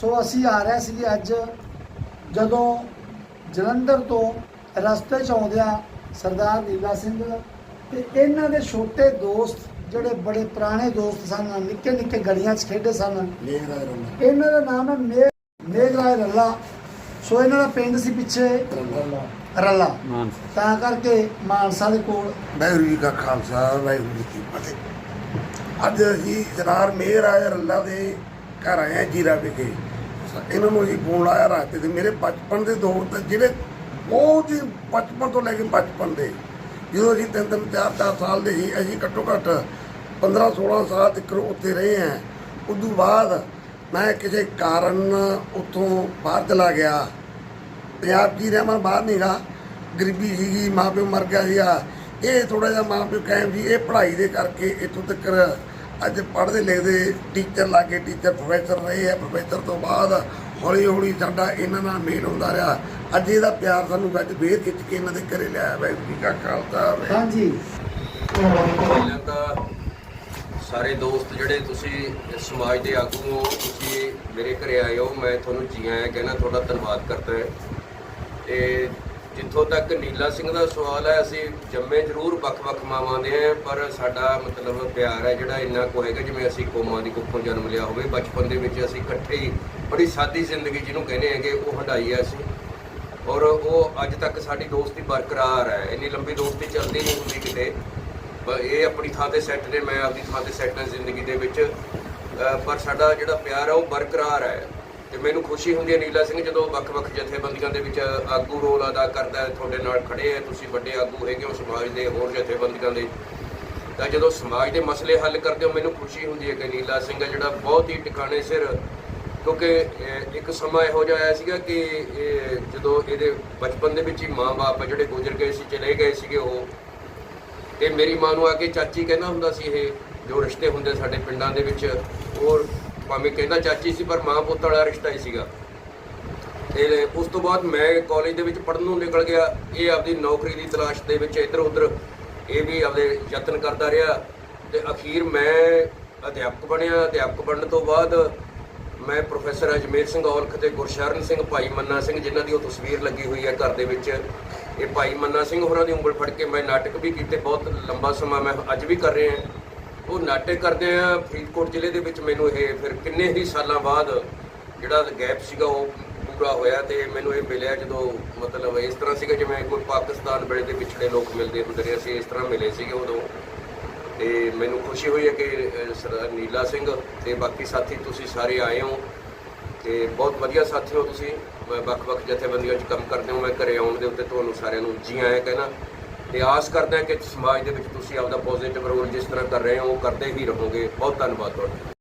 ਸੋ ਅਸੀਂ ਆ ਰਹੇ ਸੀ ਅੱਜ ਜਦੋਂ ਜਲੰਧਰ ਤੋਂ ਰਸਤੇ 'ਚ ਆਉਂਦਿਆਂ ਸਰਦਾਰ ਨੀਲਾ ਸਿੰਘ ਤੇ ਇਹਨਾਂ ਦੇ ਛੋਟੇ ਦੋਸਤ ਜਿਹੜੇ ਬੜੇ ਪੁਰਾਣੇ ਦੋਸਤ ਸਨ ਨਿੱਕੇ ਨਿੱਕੇ ਗਲੀਆਂ 'ਚ ਖੇਡੇ ਸਨ। ਇਹਨਾਂ ਦਾ ਨਾਮ ਹੈ ਮੇਘਰਾਜ ਰੱਲਾ। ਸੋ ਇਹਨਾਂ ਦਾ ਪਿੰਡ ਸੀ ਪਿੱਛੇ ਰੱਲਾ। ਮਾਨਸਾ। ਤਾਂ ਕਰਕੇ ਮਾਨਸਾ ਦੇ ਕੋਲ ਵਾਹਿਗੁਰੂ ਜੀ ਕਾ ਖਾਲਸਾ ਵਾਹਿਗੁਰੂ ਜੀ ਕੀ ਫਤਿਹ। ਅੱਜ ਅਸੀਂ ਜਨਾਰ ਮੇਰ ਆਇਆ ਰੱਲਾ ਦੇ ਘਰ ਆਏ ਆ ਜੀਰਾ ਵਿਖੇ ਇਹਨਾਂ ਨੂੰ ਅਸੀਂ ਫੋਨ ਲਾਇਆ ਰਾਤੇ ਤੇ ਮੇਰੇ ਬਚਪਨ ਦੇ ਦੋਸਤ ਜਿਹੜੇ ਬਹੁਤ ਹੀ ਬਚਪਨ ਤੋਂ ਲੈ ਕੇ ਬਚਪਨ ਦੇ, ਜਦੋਂ ਅਸੀਂ ਤਿੰਨ ਤਿੰਨ, ਚਾਰ ਚਾਰ ਸਾਲ ਦੇ ਸੀ, ਅਸੀਂ ਘੱਟੋ ਘੱਟ 15 16 ਸਾਲ ਤੱਕ ਉੱਥੇ ਰਹੇ ਆ ਉਦੋਂ ਬਾਅਦ ਮੈਂ ਕਿਸੇ ਕਾਰਨ ਉੱਥੋਂ ਬਾਹਰ ਚਲਾ ਗਿਆ। ਪੰਜਾਬ ਜੀ ਰਿਹਾ, ਮੈਂ ਬਾਹਰ ਨਹੀਂਗਾ ਗਰੀਬੀ ਸੀਗੀ, ਮਾਂ ਪਿਓ ਮਰ ਗਿਆ ਸੀਗਾ। ਇਹ ਥੋੜਾ ਜਿਹਾ ਮਾਂ ਪਿਓ ਕਾਇਮ ਸੀ, ਇਹ ਪੜ੍ਹਾਈ ਦੇ ਕਰਕੇ ਇੱਥੋਂ ਤੱਕ ਅੱਜ ਪੜ੍ਹਦੇ ਲਿਖਦੇ ਟੀਚਰ ਲਾਗੇ ਟੀਚਰ ਪ੍ਰੋਫੈਸਰ ਰਹੇ ਆ। ਪ੍ਰੋਫੈਸਰ ਤੋਂ ਬਾਅਦ ਹੌਲੀ ਹੌਲੀ ਸਾਡਾ ਇਹਨਾਂ ਨਾਲ ਮੇਲ ਹੁੰਦਾ ਰਿਹਾ। ਅੱਜ ਇਹਦਾ ਪਿਆਰ ਸਾਨੂੰ ਅੱਜ ਫੇਰ ਖਿੱਚ ਕੇ ਇਹਨਾਂ ਦੇ ਘਰੇ ਲਿਆ ਵਾਹਿਗੁਰੂ ਜੀ ਕਾ ਖਾਲਸਾ ਹਾਂਜੀ। ਪਹਿਲਾਂ ਤਾਂ ਸਾਰੇ ਦੋਸਤ ਜਿਹੜੇ ਤੁਸੀਂ ਸਮਾਜ ਦੇ ਆਗੂ ਹੋ ਤੁਸੀਂ ਮੇਰੇ ਘਰੇ ਆਏ ਹੋ। ਮੈਂ ਤੁਹਾਨੂੰ ਜੀ ਆਇਆਂ ਕਹਿਣਾ ਤੁਹਾਡਾ ਧੰਨਵਾਦ ਕਰਦਾ ਹਾਂ। ਤੇ ਜਿੱਥੋਂ ਤੱਕ ਨੀਲਾ ਸਿੰਘ ਦਾ ਸਵਾਲ ਹੈ, ਅਸੀਂ ਜੰਮੇ ਜ਼ਰੂਰ ਵੱਖ-ਵੱਖ ਮਾਵਾਂ ਦੇ ਹਾਂ, ਪਰ ਸਾਡਾ ਮਤਲਬ ਪਿਆਰ ਹੈ ਜਿਹੜਾ ਇੰਨਾ ਕੋ ਹੈਗਾ, ਜਿਵੇਂ ਅਸੀਂ ਕੋਮਾਂ ਦੀ ਕੁੱਖੋਂ ਜਨਮ ਲਿਆ ਹੋਵੇ। ਬਚਪਨ ਦੇ ਵਿੱਚ ਅਸੀਂ ਇਕੱਠੇ ਹੀ ਬੜੀ ਸਾਦੀ ਜ਼ਿੰਦਗੀ ਜਿਹਨੂੰ ਕਹਿੰਦੇ ਹੈਗੇ, ਉਹ ਹੰਡਾਈ ਹੈ ਅਸੀਂ। ਔਰ ਉਹ ਅੱਜ ਤੱਕ ਸਾਡੀ ਦੋਸਤੀ ਬਰਕਰਾਰ ਹੈ। ਇੰਨੀ ਲੰਬੀ ਦੋਸਤੀ ਚੱਲਦੀ ਨਹੀਂ ਹੁੰਦੀ ਕਿਤੇ। ਇਹ ਆਪਣੀ ਥਾਂ ਤੇ ਸੈੱਟ ਨੇ, ਮੈਂ ਆਪਣੀ ਥਾਂ ਤੇ ਸੈੱਟ ਹਾਂ ਜ਼ਿੰਦਗੀ ਦੇ ਵਿੱਚ। ਪਰ ਸਾਡਾ ਜਿਹੜਾ ਪਿਆਰ ਹੈ, ਉਹ ਬਰਕਰਾਰ ਹੈ। ਤੇ ਮੈਨੂੰ ਖੁਸ਼ੀ ਹੁੰਦੀ ਹੈ ਨੀਲਾ ਸਿੰਘ ਜਦੋਂ ਵੱਖ-ਵੱਖ ਜਥੇਬੰਦੀਆਂ ਦੇ ਵਿੱਚ ਆਗੂ ਰੋਲ ਅਦਾ ਕਰਦਾ ਹੈ, ਤੁਹਾਡੇ ਨਾਲ ਖੜੇ ਹੈ, ਤੁਸੀਂ ਵੱਡੇ ਆਗੂ ਹੈਗੇ ਹੋ, ਸਮਾਜ ਦੇ ਹੋਰ ਜਥੇਬੰਦੀਆਂ ਦੇ। ਤਾਂ ਜਦੋਂ ਸਮਾਜ ਦੇ ਮਸਲੇ ਹੱਲ ਕਰਦੇ ਹੋ, ਮੈਨੂੰ ਖੁਸ਼ੀ ਹੁੰਦੀ ਹੈ ਕਿ ਨੀਲਾ ਸਿੰਘ ਹੈ ਜਿਹੜਾ ਬਹੁਤ ਹੀ ਟਿਕਾਣੇ ਸਿਰ, ਕਿਉਂਕਿ ਇੱਕ ਸਮਾਂ ਇਹੋ ਜਿਹਾ ਆਇਆ ਸੀਗਾ ਕਿ ਇਹ ਜਦੋਂ ਇਹਦੇ ਬਚਪਨ ਦੇ ਵਿੱਚ ਹੀ ਮਾਂ-ਬਾਪ ਜਿਹੜੇ ਗੁਜ਼ਰ ਗਏ ਸੀ, ਚਲੇ ਗਏ ਸੀਗੇ ਉਹ। ਤੇ ਮੇਰੀ ਮਾਂ ਨੂੰ ਆ ਕੇ ਚਾਚੀ ਕਹਿੰਦਾ ਹੁੰਦਾ ਸੀ ਇਹ, ਜੋ ਰਿਸ਼ਤੇ ਹੁੰਦੇ ਸਾਡੇ ਪਿੰਡਾਂ ਦੇ ਵਿੱਚ, ਹੋਰ ਭਾਵੇਂ ਕਹਿੰਦਾ ਚਾਚੀ ਸੀ, ਪਰ ਮਾਂ ਪੁੱਤ ਵਾਲਾ ਰਿਸ਼ਤਾ ਹੀ ਸੀਗਾ। ਤੇ ਉਸ ਤੋਂ ਬਾਅਦ ਮੈਂ ਕਾਲਜ ਦੇ ਵਿੱਚ ਪੜ੍ਹਨ ਨੂੰ ਨਿਕਲ ਗਿਆ। ਇਹ ਆਪਦੀ ਨੌਕਰੀ ਦੀ ਤਲਾਸ਼ ਦੇ ਵਿੱਚ ਇੱਧਰ ਉੱਧਰ ਇਹ ਵੀ ਆਪਦੇ ਯਤਨ ਕਰਦਾ ਰਿਹਾ। ਤੇ ਅਖੀਰ ਮੈਂ ਅਧਿਆਪਕ ਬਣਿਆ। ਅਧਿਆਪਕ ਬਣਨ ਤੋਂ ਬਾਅਦ ਮੈਂ ਪ੍ਰੋਫੈਸਰ ਅਜਮੇਰ ਸਿੰਘ ਔਲਖ ਤੇ ਗੁਰਸ਼ਰਨ ਸਿੰਘ ਭਾਈ ਮੰਨਾ ਸਿੰਘ, ਜਿਨ੍ਹਾਂ ਦੀ ਉਹ ਤਸਵੀਰ ਲੱਗੀ ਹੋਈ ਹੈ ਘਰ ਦੇ ਵਿੱਚ, ਇਹ ਭਾਈ ਮੰਨਾ ਸਿੰਘ ਹੋਰਾਂ ਦੀ ਉਂਗਲ ਫੜ ਕੇ ਮੈਂ ਨਾਟਕ ਵੀ ਕੀਤੇ। ਬਹੁਤ ਲੰਬਾ ਸਮਾਂ ਮੈਂ ਅੱਜ ਵੀ ਕਰ ਰਿਹਾ ਉਹ ਨਾਟਕ ਕਰਦੇ ਆ ਫਰੀਦਕੋਟ ਜ਼ਿਲ੍ਹੇ ਦੇ ਵਿੱਚ ਮੈਨੂੰ ਇਹ ਫਿਰ ਕਿੰਨੇ ਹੀ ਸਾਲਾਂ ਬਾਅਦ ਜਿਹੜਾ ਗੈਪ ਸੀਗਾ ਉਹ ਪੂਰਾ ਹੋਇਆ ਤੇ ਮੈਨੂੰ ਇਹ ਮਿਲਿਆ ਜਦੋਂ ਮਤਲਬ ਇਸ ਤਰ੍ਹਾਂ ਸੀਗਾ ਜਿਵੇਂ ਕੋਈ ਪਾਕਿਸਤਾਨ ਵੇਲੇ ਦੇ ਪਿਛੜੇ ਲੋਕ ਮਿਲਦੇ ਹੁੰਦੇ ਨੇ ਅਸੀਂ ਇਸ ਤਰ੍ਹਾਂ ਮਿਲੇ ਸੀਗੇ ਉਦੋਂ। ਤੇ ਮੈਨੂੰ ਖੁਸ਼ੀ ਹੋਈ ਹੈ ਕਿ ਅਹ, ਸਰਦਾਰ ਨੀਲਾ ਸਿੰਘ ਤੇ ਬਾਕੀ ਸਾਥੀ ਤੁਸੀਂ ਸਾਰੇ ਆਏ ਹੋ ਤੇ ਬਹੁਤ ਵਧੀਆ ਸਾਥੀ ਹੋ ਤੁਸੀਂ। ਵੱਖ-ਵੱਖ ਜਥੇਬੰਦੀਆਂ 'ਚ ਕੰਮ ਕਰਦੇ ਹੋ ਮੈਂ ਘਰੇ ਆਉਣ ਦੇ ਉੱਤੇ ਤੁਹਾਨੂੰ ਸਾਰਿਆਂ ਨੂੰ ਜੀ ਆਇਆਂ ਕਹਿਣਾ। ਤੇ ਆਸ ਕਰਦਾ ਕਿ ਸਮਾਜ ਦੇ ਵਿੱਚ ਤੁਸੀਂ ਆਪਦਾ ਪੋਜ਼ਿਟਿਵ ਰੋਲ ਜਿਸ ਤਰ੍ਹਾਂ ਕਰ ਰਹੇ ਹੋ, ਉਹ ਕਰਦੇ ਹੀ ਰਹੋਗੇ। ਬਹੁਤ ਧੰਨਵਾਦ ਤੁਹਾਡਾ।